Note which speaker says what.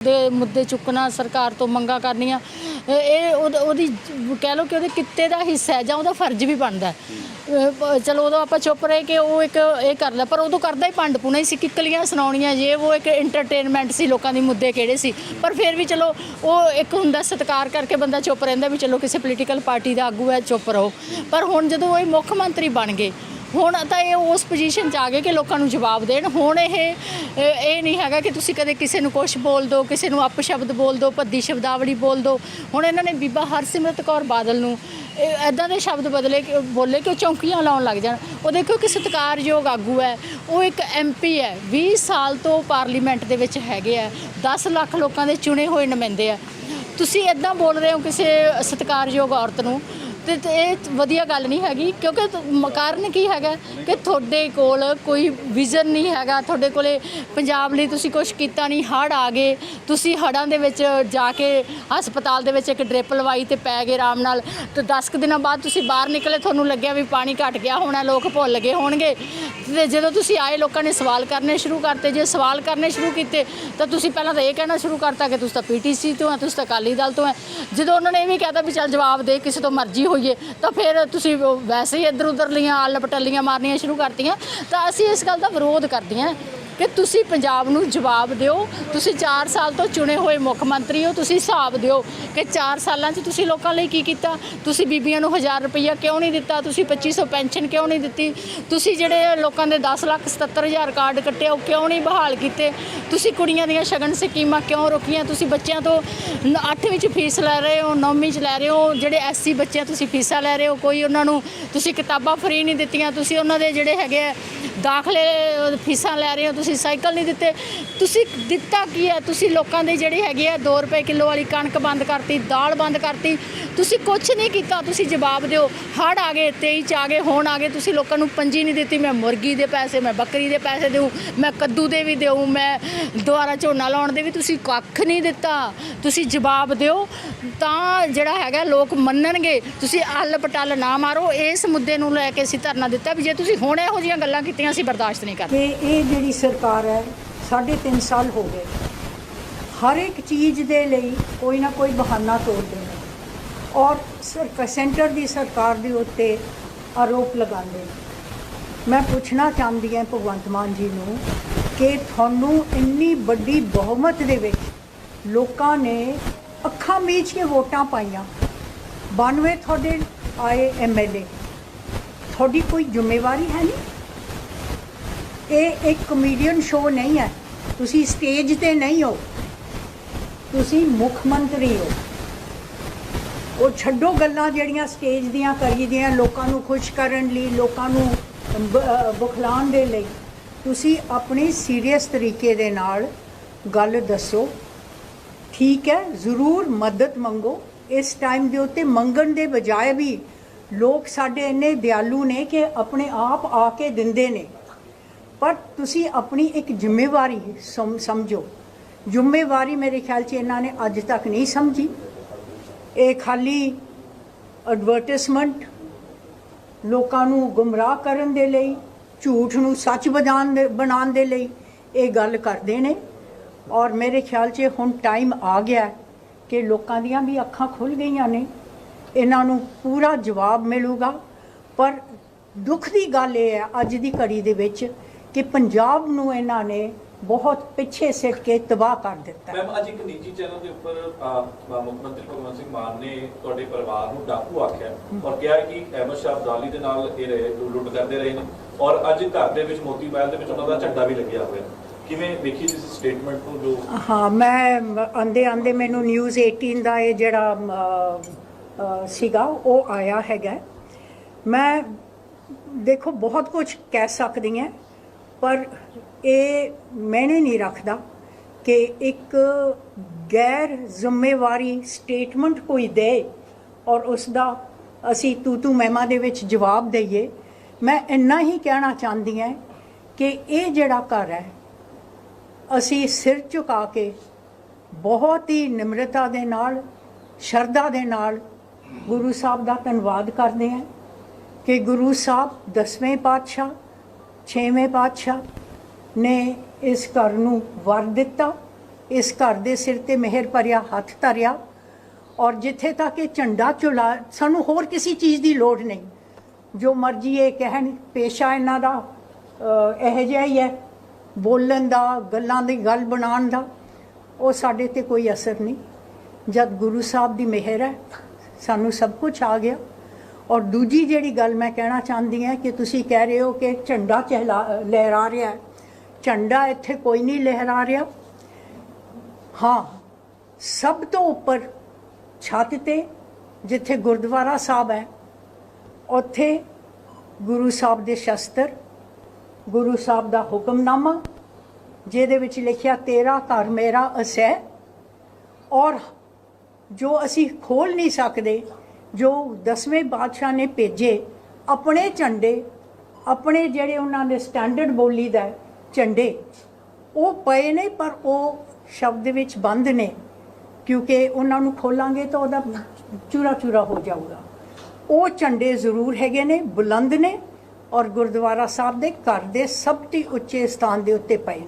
Speaker 1: ਦੇ ਮੁੱਦੇ ਚੁੱਕਣਾ, ਸਰਕਾਰ ਤੋਂ ਮੰਗਾ ਕਰਨੀਆਂ, ਇਹ- ਉਹਦੀ ਕਹਿ ਲਓ ਕਿ ਉਹਦੇ ਕਿੱਤੇ ਦਾ ਹਿੱਸਾ ਹੈ ਜਾਂ ਉਹਦਾ ਫਰਜ਼ ਵੀ ਬਣਦਾ ਚਲੋ ਉਦੋਂ ਆਪਾਂ ਚੁੱਪ ਰਹੇ ਕਿ ਉਹ ਇੱਕ ਇਹ ਕਰਦਾ ਪਰ ਉਦੋਂ ਕਰਦਾ ਹੀ ਭੰਡ ਪੁਣਾ ਹੀ ਸੀ ਕਿੱਕਲੀਆਂ ਸੁਣਾਉਣੀਆਂ ਜੇ ਉਹ ਇੱਕ ਐਂਟਰਟੇਨਮੈਂਟ ਸੀ, ਲੋਕਾਂ ਦੀ ਮੁੱਦੇ ਕਿਹੜੇ ਸੀ। ਪਰ ਫਿਰ ਵੀ ਚਲੋ ਉਹ ਇੱਕ ਹੁੰਦਾ ਸਤਿਕਾਰ ਕਰਕੇ ਬੰਦਾ ਚੁੱਪ ਰਹਿੰਦਾ ਵੀ ਚਲੋ ਕਿਸੇ ਪੋਲੀਟੀਕਲ ਪਾਰਟੀ ਦਾ ਆਗੂ ਹੈ, ਚੁੱਪ ਰਹੋ। ਪਰ ਹੁਣ ਜਦੋਂ ਇਹ ਮੁੱਖ ਮੰਤਰੀ ਬਣ ਗਏ ਹੁਣ ਤਾਂ ਇਹ ਉਸ ਪੋਜੀਸ਼ਨ 'ਚ ਆ ਗਏ ਕਿ ਲੋਕਾਂ ਨੂੰ ਜਵਾਬ ਦੇਣ। ਹੁਣ ਇਹ ਇਹ ਨਹੀਂ ਹੈਗਾ ਕਿ ਤੁਸੀਂ ਕਦੇ ਕਿਸੇ ਨੂੰ ਕੁਝ ਬੋਲ ਦਿਓ ਕਿਸੇ ਨੂੰ ਅਪਸ਼ਬਦ ਬੋਲ ਦਿਓ ਭੱਦੀ ਸ਼ਬਦਾਵਲੀ ਬੋਲ ਦਿਓ ਹੁਣ ਇਹਨਾਂ ਨੇ ਬੀਬਾ ਹਰਸਿਮਰਤ ਕੌਰ ਬਾਦਲ ਨੂੰ ਐਦਾਂ ਦੇ ਸ਼ਬਦ ਬਦਲੇ ਕਿ, ਬੋਲੇ ਕਿ ਉਹ ਚੌਂਕੀਆਂ ਲਾਉਣ ਲੱਗ ਜਾਣ। ਉਹ ਦੇਖੋ ਕਿ ਸਤਿਕਾਰਯੋਗ ਆਗੂ ਹੈ, ਉਹ ਇੱਕ ਐਮਪੀ ਹੈ 20 ਸਾਲ ਤੋਂ ਪਾਰਲੀਮੈਂਟ ਦੇ ਵਿੱਚ ਹੈਗੇ ਆ 10 ਲੱਖ ਲੋਕਾਂ ਦੇ ਚੁਣੇ ਹੋਏ ਨੁਮਾਇੰਦੇ ਆ। ਤੁਸੀਂ ਐਦਾਂ ਬੋਲ ਰਹੇ ਹੋ ਕਿਸੇ ਸਤਿਕਾਰਯੋਗ ਔਰਤ ਨੂੰ ਤੇ ਤੇ ਇਹ ਵਧੀਆ ਗੱਲ ਨਹੀਂ ਹੈਗੀ, ਕਿਉਂਕਿ ਤ- ਕਾਰਨ ਕੀ ਹੈਗਾ ਕਿ ਤੁਹਾਡੇ ਕੋਲ ਕੋਈ ਵਿਜ਼ਨ ਨਹੀਂ ਹੈਗਾ, ਤੁਹਾਡੇ ਕੋਲੇ ਪੰਜਾਬ ਲਈ ਤੁਸੀਂ ਕੁਝ ਕੀਤਾ ਨਹੀਂ ਹੜ ਆ ਗਏ, ਤੁਸੀਂ ਹੜਾਂ ਦੇ ਵਿੱਚ ਜਾ ਕੇ ਹਸਪਤਾਲ ਦੇ ਵਿੱਚ ਇੱਕ ਡ੍ਰਿਪ ਲਵਾਈ ਤੇ ਪੈ ਗਏ ਆਰਾਮ ਨਾਲ, ਤੇ 10 ਕੁ ਦਿਨਾਂ ਬਾਅਦ ਤੁਸੀਂ ਬਾਹਰ ਨਿਕਲੇ, ਤੁਹਾਨੂੰ ਲੱਗਿਆ ਵੀ ਪਾਣੀ ਘਟ ਗਿਆ ਹੋਣਾ, ਲੋਕ ਭੁੱਲ ਗਏ ਹੋਣਗੇ, ਤੇ ਜਦੋਂ ਤੁਸੀਂ ਆਏ, ਲੋਕਾਂ ਨੇ ਸਵਾਲ ਕਰਨੇ ਸ਼ੁਰੂ ਕਰਤੇ, ਜੇ ਸਵਾਲ ਕਰਨੇ ਸ਼ੁਰੂ ਕੀਤੇ, ਤਾਂ ਤੁਸੀਂ ਪਹਿਲਾਂ ਤਾਂ ਇਹ ਕਹਿਣਾ ਸ਼ੁਰੂ ਕਰਤਾ ਕਿ ਤੁਸੀਂ ਤਾਂ ਪੀਟੀਸੀ ਤੋਂ ਆ, ਤੁਸੀਂ ਤਾਂ ਅਕਾਲੀ ਦਲ ਤੋਂ ਆ, ਜਦੋਂ ਉਹਨਾਂ ਨੇ ਇਹ ਵੀ ਕਹਿਤਾ ਵੀ ਚੱਲ ਜਵਾਬ ਦੇ, ਕਿਸੇ ਤੋਂ ਮਰਜ਼ੀ ਹੋਈਏ, ਤਾਂ ਫਿਰ ਤੁਸੀਂ ਵੈਸੇ ਹੀ ਇੱਧਰ ਉੱਧਰ ਲੀਆਂ ਆਲ ਪਟਲੀਆਂ ਮਾਰਨੀਆਂ ਸ਼ੁਰੂ ਕਰਤੀਆਂ, ਤਾਂ ਅਸੀਂ ਇਸ ਗੱਲ ਦਾ ਵਿਰੋਧ ਕਰਦੀਆਂ। ਕਿ ਤੁਸੀਂ ਪੰਜਾਬ ਨੂੰ ਜਵਾਬ ਦਿਓ, ਤੁਸੀਂ 4 ਸਾਲ ਤੋਂ ਚੁਣੇ ਹੋਏ ਮੁੱਖ ਮੰਤਰੀ ਹੋ, ਤੁਸੀਂ ਹਿਸਾਬ ਦਿਓ ਕਿ 4 ਸਾਲਾਂ 'ਚ ਤੁਸੀਂ ਲੋਕਾਂ ਲਈ ਕੀ ਕੀਤਾ? ਤੁਸੀਂ ਬੀਬੀਆਂ ਨੂੰ 1000 ਰੁਪਈਆ ਕਿਉਂ ਨਹੀਂ ਦਿੱਤਾ? ਤੁਸੀਂ 2500 ਪੈਨਸ਼ਨ ਕਿਉਂ ਨਹੀਂ ਦਿੱਤੀ? ਤੁਸੀਂ ਜਿਹੜੇ ਲੋਕਾਂ ਦੇ 10 ਲੱਖ 77000 ਕਾਰਡ ਕੱਟੇ, ਉਹ ਕਿਉਂ ਨਹੀਂ ਬਹਾਲ ਕੀਤੇ? ਤੁਸੀਂ ਕੁੜੀਆਂ ਦੀਆਂ ਸ਼ਗਨ ਸਕੀਮਾਂ ਕਿਉਂ ਰੋਕੀਆਂ? ਤੁਸੀਂ ਬੱਚਿਆਂ ਤੋਂ 8ਵੀਂ 'ਚ ਫੀਸ ਲੈ ਰਹੇ ਹੋ 9ਵੀਂ 'ਚ ਲੈ ਰਹੇ ਹੋ, ਜਿਹੜੇ ਐਸਸੀ ਬੱਚਿਆਂ ਤੁਸੀਂ ਫੀਸਾਂ ਲੈ ਰਹੇ ਹੋ, ਕੋਈ ਉਹਨਾਂ ਨੂੰ ਤੁਸੀਂ ਕਿਤਾਬਾਂ ਫ੍ਰੀ ਨਹੀਂ ਦਿੱਤੀਆਂ, ਤੁਸੀਂ ਉਹਨਾਂ ਦੇ ਜਿਹੜੇ ਹੈਗੇ ਆ ਦਾਖਲੇ ਫੀਸਾਂ ਲੈ ਰਹੇ ਹੋ, ਤੁਸੀਂ ਤੁਸੀਂ ਸਾਈਕਲ ਨਹੀਂ ਦਿੱਤੇ। ਤੁਸੀਂ ਦਿੱਤਾ ਕੀ ਹੈ? ਤੁਸੀਂ ਲੋਕਾਂ ਦੇ ਜਿਹੜੇ ਹੈਗੇ ਆ 2 ਰੁਪਏ ਕਿਲੋ ਵਾਲੀ ਕਣਕ ਬੰਦ ਕਰਤੀ, ਦਾਲ ਬੰਦ ਕਰਤੀ। ਤੁਸੀਂ ਕੁਝ ਨਹੀਂ ਕੀਤਾ, ਤੁਸੀਂ ਜਵਾਬ ਦਿਓ। ਹੜ ਆ ਗਏ 23 ਚ ਆ ਗਏ, ਹੁਣ ਆ ਗਏ। ਤੁਸੀਂ ਲੋਕਾਂ ਨੂੰ ਪੰਜੀ ਨਹੀਂ ਦਿੱਤੀ, ਮੈਂ ਮੁਰਗੀ ਦੇ ਪੈਸੇ, ਮੈਂ ਬੱਕਰੀ ਦੇ ਪੈਸੇ ਦੇਉ ਮੈਂ ਕੱਦੂ ਦੇ ਵੀ ਦੇਉ ਮੈਂ ਦੁਆਰਾ ਝੋਨਾ ਲਾਉਣ ਦੇ ਵੀ ਤੁਸੀਂ ਕੱਖ ਨਹੀਂ ਦਿੱਤਾ। ਤੁਸੀਂ ਜਵਾਬ ਦਿਓ। ਤਾਂ ਜਿਹੜਾ ਹੈਗਾ, ਲੋਕ ਮੰਨਣਗੇ। ਤੁਸੀਂ ਅੱਲ ਪਟੱਲ ਨਾ ਮਾਰੋ। ਇਸ ਮੁੱਦੇ ਨੂੰ ਲੈ ਕੇ ਅਸੀਂ ਧਰਨਾ ਦਿੱਤਾ ਵੀ ਜੇ ਤੁਸੀਂ ਹੁਣ ਇਹੋ ਜਿਹੀਆਂ ਗੱਲਾਂ ਕੀਤੀਆਂ, ਅਸੀਂ ਬਰਦਾਸ਼ਤ ਨਹੀਂ ਕਰਦੇ।
Speaker 2: ਕਿ ਇਹ ਜਿਹੜੀ ਸਰਕਾਰ ਹੈ, ਸਾਢੇ ਤਿੰਨ ਸਾਲ ਹੋ ਗਏ। ਹਰ ਇੱਕ ਚੀਜ਼ ਦੇ ਲਈ ਕੋਈ ਨਾ ਕੋਈ ਬਹਾਨਾ ਤੋੜਦੇ ਨੇ ਔਰ ਸਰਕਾਰ ਸੈਂਟਰ ਦੀ ਸਰਕਾਰ ਦੇ ਉੱਤੇ ਆਰੋਪ ਲਗਾਉਂਦੇ ਨੇ। ਮੈਂ ਪੁੱਛਣਾ ਚਾਹੁੰਦੀ ਹਾਂ ਭਗਵੰਤ ਮਾਨ ਜੀ ਨੂੰ ਕਿ ਤੁਹਾਨੂੰ ਇੰਨੀ ਵੱਡੀ ਬਹੁਮਤ ਦੇ ਵਿੱਚ ਲੋਕਾਂ ਨੇ ਅੱਖਾਂ ਮੀਚ ਕੇ ਵੋਟਾਂ ਪਾਈਆਂ। 92 ਤੁਹਾਡੇ ਆਏ ਐਮਐਲਏ ਤੁਹਾਡੀ ਕੋਈ ਜ਼ਿੰਮੇਵਾਰੀ ਹੈ ਨਹੀਂ? ਇਹ ਇੱਕ ਕਮੇਡੀਅਨ ਸ਼ੋਅ ਨਹੀਂ ਹੈ। ਤੁਸੀਂ ਸਟੇਜ ਤੇ ਨਹੀਂ ਹੋ। ਤੁਸੀਂ ਮੁੱਖ ਮੰਤਰੀ ਹੋ। ਉਹ ਛੱਡੋ ਗੱਲਾਂ ਜਿਹੜੀਆਂ ਸਟੇਜ ਦੀਆਂ ਕਰੀਦੀਆਂ, ਲੋਕਾਂ ਨੂੰ ਖੁਸ਼ ਕਰਨ ਲਈ, ਲੋਕਾਂ ਨੂੰ ਬ- ਬੁਖਲਾਉਣ ਦੇ ਲਈ। ਤੁਸੀਂ ਆਪਣੀ ਸੀਰੀਅਸ ਤਰੀਕੇ ਦੇ ਨਾਲ ਗੱਲ ਦੱਸੋ। ਠੀਕ ਹੈ, ਜ਼ਰੂਰ ਮਦਦ ਮੰਗੋ। ਇਸ ਟਾਈਮ ਦੇ ਉੱਤੇ ਮੰਗਣ ਦੇ ਬਜਾਏ ਵੀ ਲੋਕ ਸਾਡੇ ਇੰਨੇ ਦਿਆਲੂ ਨੇ ਕਿ ਆਪਣੇ ਆਪ ਆ ਕੇ ਦਿੰਦੇ ਨੇ। ਪਰ ਤੁਸੀਂ ਆਪਣੀ ਇੱਕ ਜ਼ਿੰਮੇਵਾਰੀ ਸਮ- ਸਮਝੋ। ਜ਼ਿੰਮੇਵਾਰੀ ਮੇਰੇ ਖਿਆਲ 'ਚ ਇਹਨਾਂ ਨੇ ਅੱਜ ਤੱਕ ਨਹੀਂ ਸਮਝੀ। ਇਹ ਖਾਲੀ ਐਡਵਰਟਾਈਜ਼ਮੈਂਟ ਲੋਕਾਂ ਨੂੰ ਗੁੰਮਰਾਹ ਕਰਨ ਦੇ ਲਈ, ਝੂਠ ਨੂੰ ਸੱਚ ਬਣਾਉਣ ਦੇ ਬਣਾਉਣ ਦੇ ਲਈ ਇਹ ਗੱਲ ਕਰਦੇ ਨੇ। ਔਰ ਮੇਰੇ ਖਿਆਲ 'ਚ ਹੁਣ ਟਾਈਮ ਆ ਗਿਆ ਕਿ ਲੋਕਾਂ ਦੀਆਂ ਵੀ ਅੱਖਾਂ ਖੁੱਲ ਗਈਆਂ ਨੇ। ਇਹਨਾਂ ਨੂੰ ਪੂਰਾ ਜਵਾਬ ਮਿਲੂਗਾ। ਪਰ ਦੁੱਖ ਦੀ ਗੱਲ ਇਹ ਹੈ, ਅੱਜ ਦੀ ਘੜੀ ਦੇ ਵਿੱਚ ਕਿ ਪੰਜਾਬ ਨੂੰ ਇਹਨਾਂ ਨੇ ਬਹੁਤ ਪਿੱਛੇ ਸਿੱਟ ਕੇ ਤਬਾਹ ਕਰ ਦਿੱਤਾ।
Speaker 3: ਮੈਮ ਅੱਜ ਇੱਕ ਨਿੱਜੀ ਚੈਨਲ ਦੇ ਉੱਪਰ ਮੁੱਖ ਮੰਤਰੀ ਭਗਵੰਤ ਸਿੰਘ ਮਾਨ ਨੇ ਤੁਹਾਡੇ ਪਰਿਵਾਰ ਨੂੰ ਡਾਕੂ ਆਖਿਆ ਔਰ ਕਿਹਾ ਕਿ ਅਹਿਮਦ ਸ਼ਾਹ ਅਬਦਾਲੀ ਦੇ ਨਾਲ ਇਹ ਰਹੇ ਲੁੱਟ ਕਰਦੇ ਰਹੇ ਨੇ ਔਰ ਅੱਜ ਘਰ ਦੇ ਵਿੱਚ ਮੋਤੀ ਮਹਿਲ ਦੇ ਵਿੱਚ ਉਹਨਾਂ ਦਾ ਝੰਡਾ ਵੀ ਲੱਗਿਆ ਹੋਇਆ। ਕਿਵੇਂ ਦੇਖੀ ਇਸ ਸਟੇਟਮੈਂਟ ਨੂੰ ਜੋ
Speaker 2: ਹਾਂ ਮੈਂ ਆਂਦੇ ਆਂਦੇ ਮੈਨੂੰ ਨਿਊਜ਼ 18 ਦਾ ਇਹ ਜਿਹੜਾ ਸੀਗਾ ਉਹ ਆਇਆ ਹੈਗਾ। ਮੈਂ ਦੇਖੋ ਬਹੁਤ ਕੁਝ ਕਹਿ ਸਕਦੀ ਹਾਂ। ਪਰ ਇਹ ਮੈਨੇ ਨਹੀਂ ਰੱਖਦਾ ਕਿ ਇੱਕ ਗੈਰ ਜ਼ਿੰਮੇਵਾਰੀ ਸਟੇਟਮੈਂਟ ਕੋਈ ਦੇ ਔਰ ਉਸ ਦਾ ਅਸੀਂ ਤੂ ਤੂ ਮਹਿਮਾ ਦੇ ਵਿੱਚ ਜਵਾਬ ਦਈਏ। ਮੈਂ ਇੰਨਾ ਹੀ ਕਹਿਣਾ ਚਾਹੁੰਦੀ ਹਾਂ ਕਿ ਇਹ ਜਿਹੜਾ ਘਰ ਹੈ, ਅਸੀਂ ਸਿਰ ਝੁਕਾ ਕੇ ਬਹੁਤ ਹੀ ਨਿਮਰਤਾ ਦੇ ਨਾਲ, ਸ਼ਰਧਾ ਦੇ ਨਾਲ ਗੁਰੂ ਸਾਹਿਬ ਦਾ ਧੰਨਵਾਦ ਕਰਦੇ ਹਾਂ ਕਿ ਗੁਰੂ ਸਾਹਿਬ ਦਸਵੇਂ ਪਾਤਸ਼ਾਹ ਛੇਵੇਂ ਪਾਤਸ਼ਾਹ ਨੇ ਇਸ ਘਰ ਨੂੰ ਵਰ ਦਿੱਤਾ। ਇਸ ਘਰ ਦੇ ਸਿਰ ਤੇ ਮਿਹਰ ਭਰਿਆ ਹੱਥ ਧਰਿਆ ਔਰ ਜਿੱਥੇ ਤੱਕ ਇਹ ਝੰਡਾ ਚੁਲਾ ਸਾਨੂੰ ਹੋਰ ਕਿਸੇ ਚੀਜ਼ ਦੀ ਲੋੜ ਨਹੀਂ। ਜੋ ਮਰਜ਼ੀ ਇਹ ਕਹਿਣ ਪੇਸ਼ਾ ਇਹਨਾਂ ਦਾ ਅਹ, ਇਹੋ ਜਿਹਾ ਹੀ ਹੈ। ਬੋਲਣ ਦਾ ਗੱਲਾਂ ਦੀ ਗੱਲ ਬਣਾਉਣ ਦਾ ਉਹ ਸਾਡੇ ਤੇ ਕੋਈ ਅਸਰ ਨਹੀਂ। ਜਦ ਗੁਰੂ ਸਾਹਿਬ ਦੀ ਮਿਹਰ ਹੈ ਸਾਨੂੰ ਸਭ ਕੁਝ ਆ ਗਿਆ। ਔਰ ਦੂਜੀ ਜਿਹੜੀ ਗੱਲ ਮੈਂ ਕਹਿਣਾ ਚਾਹੁੰਦੀ ਹਾਂ ਕਿ ਤੁਸੀਂ ਕਹਿ ਰਹੇ ਹੋ ਕਿ ਝੰਡਾ ਚਹਿਲਾ, ਲਹਿਰਾ ਰਿਹਾ ਝੰਡਾ ਇੱਥੇ ਕੋਈ ਨਹੀਂ ਲਹਿਰਾ ਰਿਹਾ। ਹਾਂ, ਸਭ ਤੋਂ ਉੱਪਰ ਛੱਤ ਤੇ, ਜਿੱਥੇ ਗੁਰਦੁਆਰਾ ਸਾਹਿਬ ਹੈ, ਉੱਥੇ ਗੁਰੂ ਸਾਹਿਬ ਦੇ ਸ਼ਸਤਰ, ਗੁਰੂ ਸਾਹਿਬ ਦਾ ਹੁਕਮਨਾਮਾ, ਜਿਹਦੇ ਵਿੱਚ ਲਿਖਿਆ, ਤੇਰਾ ਘਰ ਮੇਰਾ ਅਸੈ ਔਰ ਜੋ ਅਸੀਂ ਖੋਲ ਨਹੀਂ ਸਕਦੇ ਜੋ ਦਸਵੇਂ ਬਾਦਸ਼ਾਹ ਨੇ ਭੇਜੇ, ਆਪਣੇ ਝੰਡੇ, ਆਪਣੇ ਜਿਹੜੇ ਉਹਨਾਂ ਦੇ ਸਟੈਂਡਰਡ ਬੋਲੀ ਦਾ ਝੰਡੇ। ਉਹ ਪਏ ਨੇ, ਪਰ ਉਹ ਸ਼ਬਦ ਵਿੱਚ ਬੰਦ ਨੇ, ਕਿਉਂਕਿ ਉਹਨਾਂ ਨੂੰ ਖੋਲਾਂਗੇ ਤਾਂ ਉਹਦਾ ਚੂਰਾ ਚੂਰਾ ਹੋ ਜਾਊਗਾ। ਉਹ ਝੰਡੇ ਜ਼ਰੂਰ ਹੈਗੇ ਨੇ, ਬੁਲੰਦ ਨੇ, ਔਰ ਗੁਰਦੁਆਰਾ ਸਾਹਿਬ ਦੇ ਘਰ ਦੇ ਸਭ ਤੋਂ ਉੱਚੇ ਸਥਾਨ ਦੇ ਉੱਤੇ ਪਏ ਨੇ।